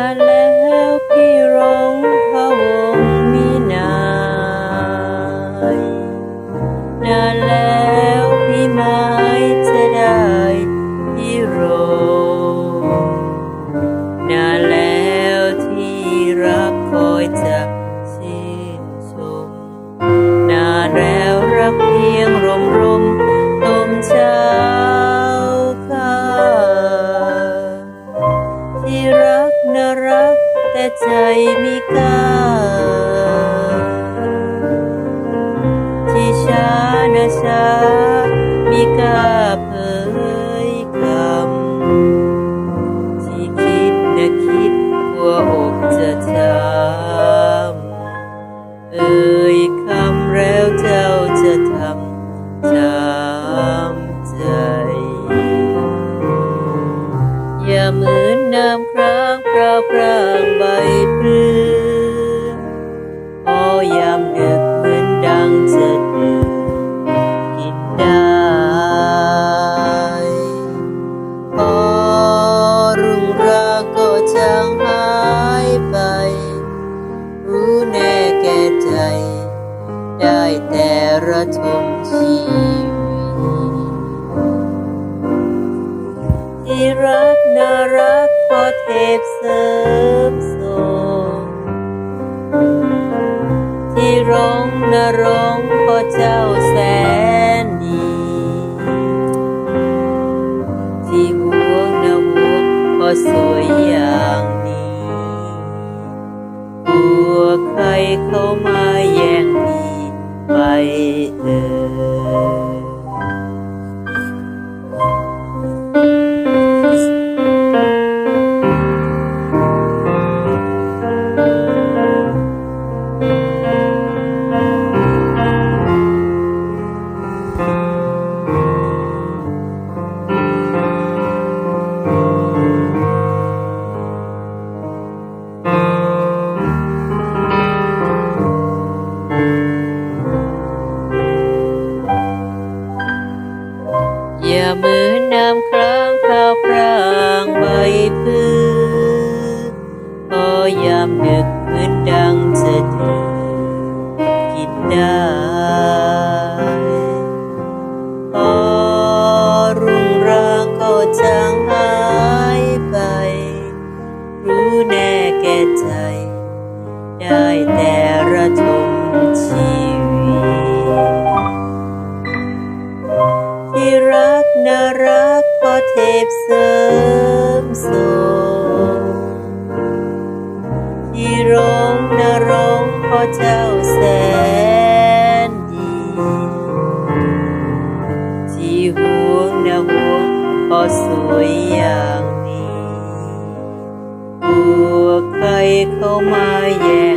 านแล้วพี่ร้องพระวงมินายนานแล้วพี่ไม้จะได้พี่โรงนานแล้วที่รักคอยจะชื่นชมนานแล้วรักเพียงรมรมตมเช้าค่าที่รักน่ารักแต่ ใจมีกล้าที่ช้านะช้ามีกล้าเผยคำที่คิดนะคิดกลัวอกจะช้ำ มือนน้ำครางพราวพรางใบพลือพอยามดึกเหมือนดังจะดื่มกินได้พอรุ่งราก็จางหายไป รู้แน่แก่ใจ ได้แต่ระทมชีวิตที่รักน่ารัก พเทพเสริมส่งที่ร้องนร้องเพราะเจ้าแสนดีที่ห่วงนะห่วงเพราะสวยอย่างนี้กลัวใครเข้ามาแย่งดีไปเอ่ย อย่าเหมือนน้ำครางพราวพรางใบพืชพอยามดึกเหมือนดังจะดื่มกินได้ เจ้าแสนดี ที่ห่วงนะห่วงพอสวยอย่างนี้กลัวใครเข้ามาแย่